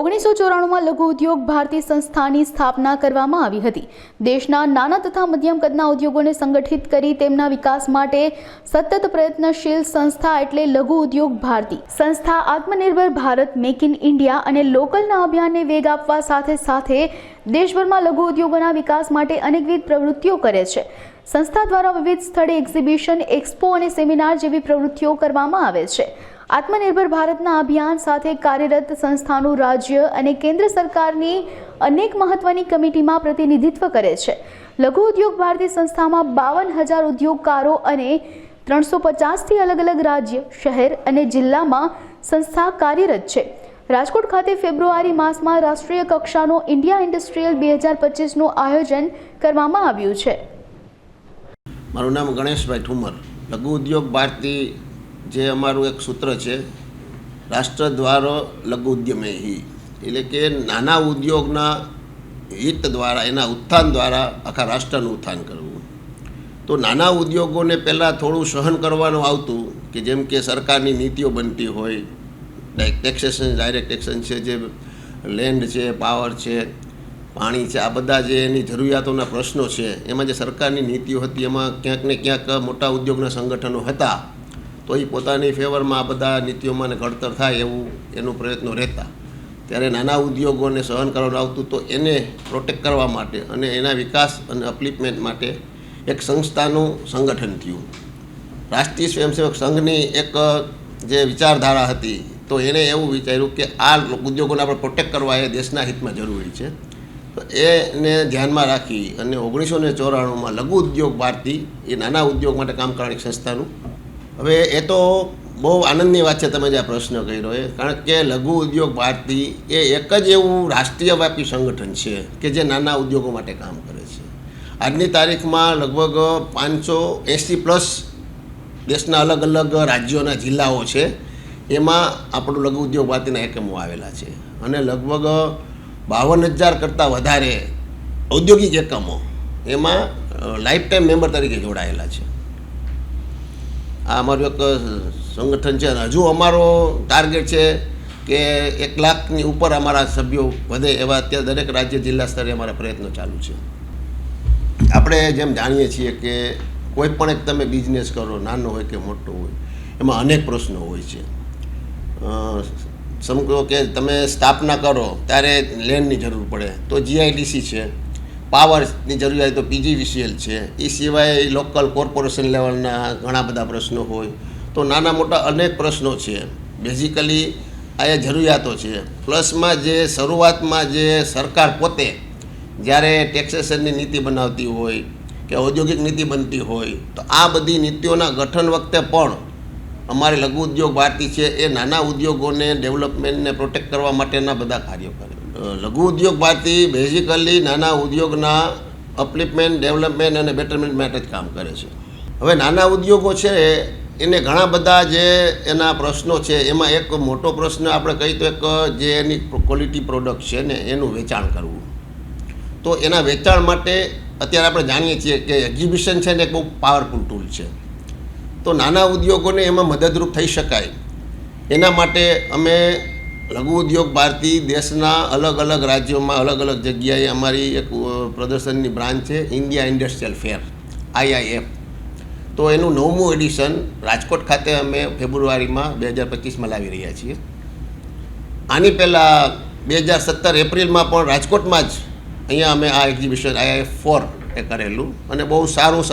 ઓગણીસો ચોરાણુંમાં લઘુ ઉદ્યોગ ભારતી સંસ્થાની સ્થાપના કરવામાં આવી હતી. દેશના નાના તથા મધ્યમ કદના ઉદ્યોગોને સંગઠિત કરી તેમના વિકાસ માટે સતત પ્રયત્નશીલ સંસ્થા એટલે લઘુ ઉદ્યોગ ભારતી. સંસ્થા આત્મનિર્ભર ભારત મેક ઇન ઇન્ડિયા અને લોકલના અભિયાનને વેગ આપવા સાથે સાથે દેશભરમાં લઘુ ઉદ્યોગોના વિકાસ માટે અનેકવિધ પ્રવૃત્તિઓ કરે છે. સંસ્થા દ્વારા વિવિધ સ્થળે એક્ઝિબિશન, એક્સપો અને સેમિનાર જેવી પ્રવૃત્તિઓ કરવામાં આવે છે. આત્મનિર્ભર ભારતના અભિયાન સાથે કાર્યરત સંસ્થાનું રાજ્ય અને કેન્દ્ર સરકારની અનેક મહત્વની કમિટીમાં પ્રતિનિધિત્વ કરે છે. લઘુ ઉદ્યોગ ભારતી સંસ્થામાં બાવન હજાર ઉદ્યોગકારો અને ત્રણસો પચાસથી અલગ અલગ રાજ્ય, શહેર અને જિલ્લામાં સંસ્થા કાર્યરત છે. રાજકોટ ખાતે ફેબ્રુઆરી માસમાં રાષ્ટ્રીય કક્ષાનો ઇન્ડિયા ઇન્ડસ્ટ્રીયલ બે હજાર પચીસનું આયોજન કરવામાં આવ્યું છે. મારું નામ ગણેશભાઈ ઠુમર. લઘુ ઉદ્યોગ ભારતી જે અમારું એક સૂત્ર છે રાષ્ટ્ર દ્વારો લઘુ ઉદ્યમે હી. એટલે કે નાના ઉદ્યોગના હિત દ્વારા, એના ઉત્થાન દ્વારા આખા રાષ્ટ્રનું ઉત્થાન કરવું. તો નાના ઉદ્યોગોને પહેલાં થોડું સહન કરવાનું આવતું કે જેમ કે સરકારની નીતિઓ બનતી હોય ટેક્સેશન ડાયરેક્ટ ટેક્સેશન છે, જે લેન્ડ છે પાવર છે, પાણી છે, આ બધા જે એની જરૂરિયાતોના પ્રશ્નો છે, એમાં જે સરકારની નીતિઓ હતી, એમાં ક્યાંક ને ક્યાંક મોટા ઉદ્યોગના સંગઠનો હતા. તો એ પોતાની ફેવરમાં આ બધા નીતિઓમાં ઘડતર થાય એવું એનું પ્રયત્નો રહેતા. ત્યારે નાના ઉદ્યોગોને સહન કરવાનું આવતું તો એને પ્રોટેક્ટ કરવા માટે અને એના વિકાસ અને અપલિપમેન્ટ માટે એક સંસ્થાનું સંગઠન થયું. રાષ્ટ્રીય સ્વયંસેવક સંઘની એક જે વિચારધારા હતી તો એણે એવું વિચાર્યું કે આ ઉદ્યોગોને આપણે પ્રોટેક્ટ કરવા એ દેશના હિતમાં જરૂરી છે. તો એને ધ્યાનમાં રાખી અને ઓગણીસો ને ચોરાણુંમાં લઘુ ઉદ્યોગ ભારતી એ નાના ઉદ્યોગ માટે કામ કરવાની સંસ્થાનું હવે એ તો બહુ આનંદની વાત છે તમે જે આ પ્રશ્ન કર્યો એ. કારણ કે લઘુ ઉદ્યોગ ભારતી એ એક જ એવું રાષ્ટ્રીયવ્યાપી સંગઠન છે કે જે નાના ઉદ્યોગો માટે કામ કરે છે. આજની તારીખમાં લગભગ પાંચસો એંસી પ્લસ દેશના અલગ અલગ રાજ્યોના જિલ્લાઓ છે. એમાં આપણું લઘુ ઉદ્યોગ ભારતીના એકમો આવેલા છે. અને લગભગ બાવન હજાર કરતાં વધારે ઔદ્યોગિક એકમો એમાં લાઈફ ટાઈમ મેમ્બર તરીકે જોડાયેલા છે. આ અમારું એક સંગઠન છે. અને હજુ અમારો ટાર્ગેટ છે કે એક લાખની ઉપર અમારા સભ્યો વધે એવા અત્યારે દરેક રાજ્ય જિલ્લા સ્તરે અમારા પ્રયત્નો ચાલુ છે. આપણે જેમ જાણીએ છીએ કે કોઈ પણ એક તમે બિઝનેસ કરો, નાનો હોય કે મોટો હોય, એમાં અનેક પ્રશ્નો હોય છે. સમજો કે તમે સ્થાપના કરો, ત્યારે લેન્ડની જરૂર પડે. તો જીઆઈડીસી છે. પાવરની જરૂરિયાત તો પીજીવીસીએલ છે. એ સિવાય લોકલ કોર્પોરેશન લેવલના ઘણા બધા પ્રશ્નો હોય. તો નાના મોટા અનેક પ્રશ્નો છે. બેઝિકલી આ એ જરૂરિયાતો છે. પ્લસમાં જે શરૂઆતમાં જે સરકાર પોતે જ્યારે ટેક્સેશનની નીતિ બનાવતી હોય કે ઔદ્યોગિક નીતિ બનતી હોય, તો આ બધી નીતિઓના ગઠન વખતે પણ અમારે લઘુ ઉદ્યોગ ભારતી છે, એ નાના ઉદ્યોગોને ડેવલપમેન્ટને પ્રોટેક્ટ કરવા માટેના બધા કાર્યો કરે. લઘુ ઉદ્યોગ ભારતી બેઝિકલી નાના ઉદ્યોગના અપલિપમેન્ટ ડેવલપમેન્ટ અને બેટરમેન્ટ માટે જ કામ કરે છે. હવે નાના ઉદ્યોગો છે, એને ઘણા બધા જે એના પ્રશ્નો છે, એમાં એક મોટો પ્રશ્ન આપણે કહી તો એક જે એની ક્વોલિટી પ્રોડક્ટ છે ને, એનું વેચાણ કરવું. તો એના વેચાણ માટે અત્યારે આપણે જાણીએ છીએ કે એક્ઝિબિશન છે ને એક બહુ પાવરફુલ ટૂલ છે. તો નાના ઉદ્યોગોને એમાં મદદરૂપ થઈ શકાય. એના માટે અમે લઘુ ઉદ્યોગ ભારતી દેશના અલગ અલગ રાજ્યોમાં અલગ અલગ જગ્યાએ અમારી એક પ્રદર્શનની બ્રાન્ચ છે, ઇન્ડિયા ઇન્ડસ્ટ્રીયલ ફેર, આઈઆઈએફ. તો એનું નવમું એડિશન રાજકોટ ખાતે અમે ફેબ્રુઆરીમાં બે હજાર પચીસમાં લાવી રહ્યા છીએ. આની પહેલાં બે હજાર સત્તર એપ્રિલમાં પણ રાજકોટમાં જ અહીંયા અમે આ એક્ઝિબિશન આઈઆઈએફ ફોર એ કરેલું. અને બહુ સારું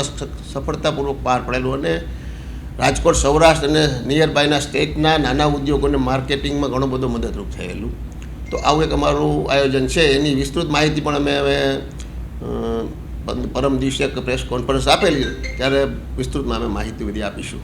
સફળતાપૂર્વક પાર પડેલું અને રાજકોટ, સૌરાષ્ટ્ર અને નિયર બાયના સ્ટેટના નાના ઉદ્યોગોને માર્કેટિંગમાં ઘણો બધો મદદરૂપ થયેલું. તો આવું એક અમારું આયોજન છે. એની વિસ્તૃત માહિતી પણ અમે હવે પરમ દિવસે પ્રેસ કોન્ફરન્સ આપેલી. ત્યારે વિસ્તૃતમાં અમે માહિતી બધી આપીશું.